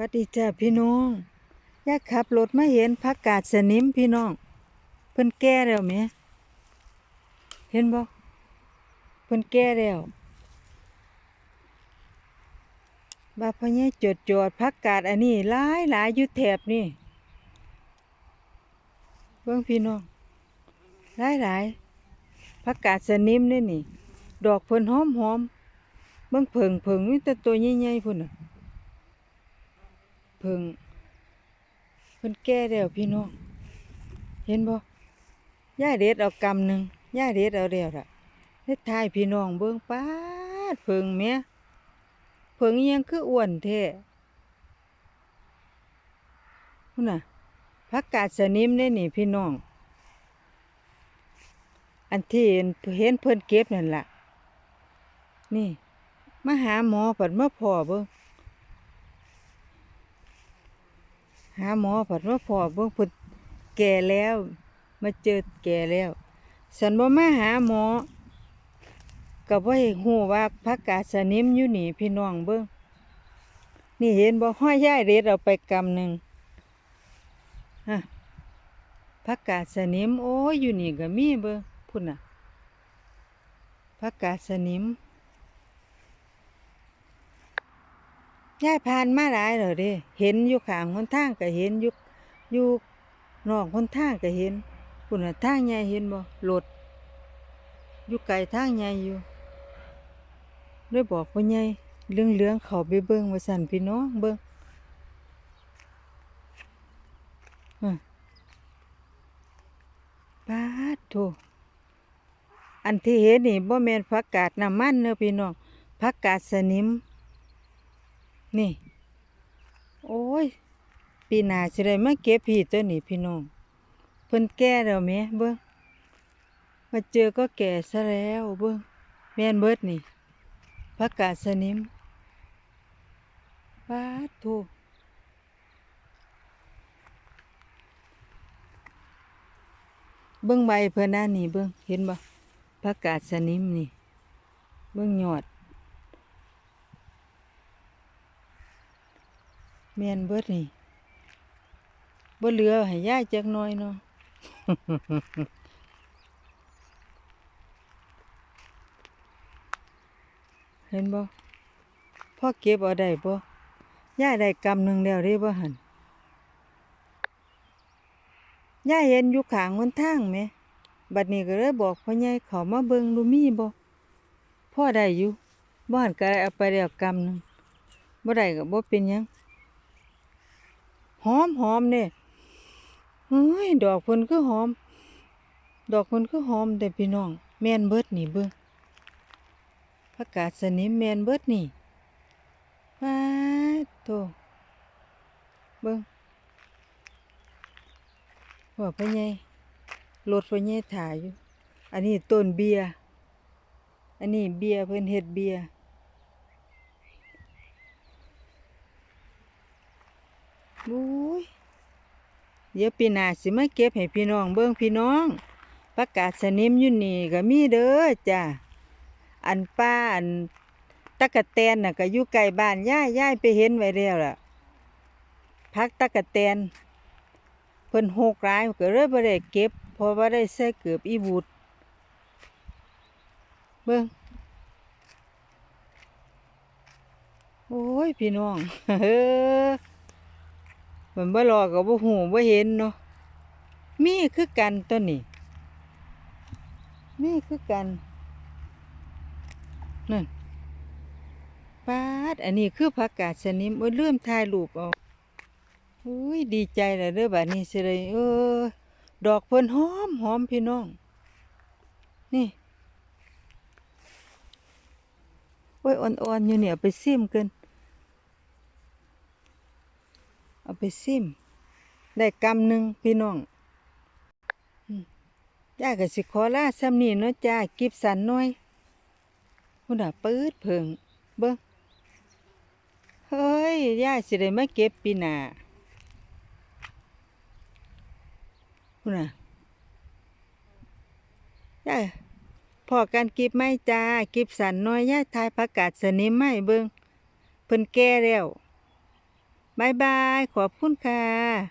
วัดดีจ้าพี่น้องอยากขับรถมาเห็นผักกาดสนิมพี่น้อง เพิ่นแก่แล้วแหม เห็นบ่เพิ่นแก่แล้วบาพเนี่ยจดจอดผักกาดอันนี้หลายหลายอยู่แถบนี่เบิ่งพี่น้องหลายหลายผักกาดสนิมนี่นี่ ดอกเพิ่นหอมหอมเบิ่งเผิงเผิงมีแต่ตัวใหญ่ๆพุ่นน่ะ เพิ่งเพิ่นแก่แล้วพี่น้อง เห็นบ่ย่าเด็ดเอากำหนึ่งย่าเด็ดเอาแล้วล่ะเฮ็ดทายพี่น้องเบิ่งป้าดเพิ่งแหม่เพิ่งอิหยังคืออ้วนแท้พุ่นน่ะผักกาดสนิมเด้นี่พี่น้อง อันที่เห็นเพิ่นเก็บนั่นล่ะ นี่มาหาหมอเพิ่นมาพอเบิ่ง หาหมอผัดว่าพอเบิ่งเพิ่นแก่แล้ว มาเจอแก่แล้วสันบ่มาหาหมอก็บ่ให้ฮู้ว่าผักกาสนิมอยู่นี่พี่น้องเบิ่งนี่เห็นบ่ห้อยย้ายเด็ดเอาไปกำหนึ่งฮะผักกาสนิมโอ้ยอยู่นี่ก็มีเบิ่งพุ่นน่ะผักกาสนิม ยายผ่านมาหลายแล้วเด้เห็นอยู่ข้างหนทางก็เห็นอยู่อยู่นอกหนทางก็เห็นพุ่นน่ะทางใหญ่เห็นบ่รถอยู่ไกลทางใหญ่อยู่เลยบอกพ่อใหญ่เรื่องๆเขาไปเบิ่งว่าซั่นพี่น้องเบิ่งอะปาดโถอันที่เห็นนี่บ่แม่นผักกาดน้ำมันเด้อพี่น้องผักกาดสนิม นี่ โอ้ย ปีหน้าสิได้มาเก็บพี่ตัวนี้พี่น้อง เพิ่นแก่แล้วแม่เบิ่งมาเจอก็แก่ซะแล้วเบิ่งแม่นเบิดนี่ผักกาสนิมปาดโถเบิ่งใบเพิ่นน่ะนี่เบิ่งเห็นบ่ผักกาสนิมนี่ เบิ่งยอด แม่นเบิดนี่บ่เหลือให้ยายจักหน่อยเนาะเห็นบ่พ่อเก็บเอาได้บ่ยายได้กำหนึ่งแล้วเด้บ่หั่นยายเห็นอยู่ข้างหนทางแหม บัดนี้ก็เลยบอกพ่อใหญ่เขามาเบิ่งดูมีบ่พ่อได้อยู่บ่หั่นก็ได้เอาไปแล้วกำหนึ่งบ่ได้ก็บ่เป็นหยัง หอมหอมเนี่ยเฮ้ยดอกเพิ่นคือหอม ดอกเพิ่นคือหอมแต่พี่น้อง แม่นเบิดนี่เบิ่งผักกาดสนิมแมนเบิดนี่ว้าโตเบิ่งว่าพ่อใหญ่รถพ่อใหญ่ถ่ายอยู่ อันนี้ต้นเบียร์ อันนี้เบียร์เพิ่นเฮ็ดเบียร์ บุ้ยเดี๋ยวปีหน้าสิมาเก็บให้พี่น้องเบิ่งพี่น้องประกาศสนิมอยู่นี่ก็มีเด้อจ้าอันป้าอันตะกะแตนน่ะก็อยู่ใกล้บ้านย่ายย่ายไปเห็นไว้แล้วล่ะพักตะกะแตนเพิ่นหกร้ายก็เลยบ่ได้เก็บเพราะว่าได้ใส่เกือบอีบูดเบิ่งโอ้ยพี่น้องเฮ้อ มันบ่รอก็บ่หูบ่เห็นเนาะมีคือกันตัวนี้มีคือกันนั่นปาดอันนี้คือผักกาดสนิมโอ้ยลืมถ่ายรูปเอาอุ้ยดีใจแล้วเด้อบัดนี้สิได้เออ ดอกเพิ่นหอมหอมพี่น้อง นี่โอ้ยอ่อนๆอยู่เนี่ยไปซิมกัน เอา ไปซิม ได้กำหนึ่งพี่น้องอืมย่าก็สิขอลาซ้ำนี้เนาะจ้ากิบสันน่อยหุ่นอะปื้ดเพิงเบิ้งเฮ้ยย่าสิได้มาเก็บปีหน้าหุ่นอะย่าพอกันกิบไม่จ้ากิบสันน้อยย่าทายประกาศสนิมไม่เบิ้งเพิ่นแก่แล้ว บายบาย ขอบคุณค่ะ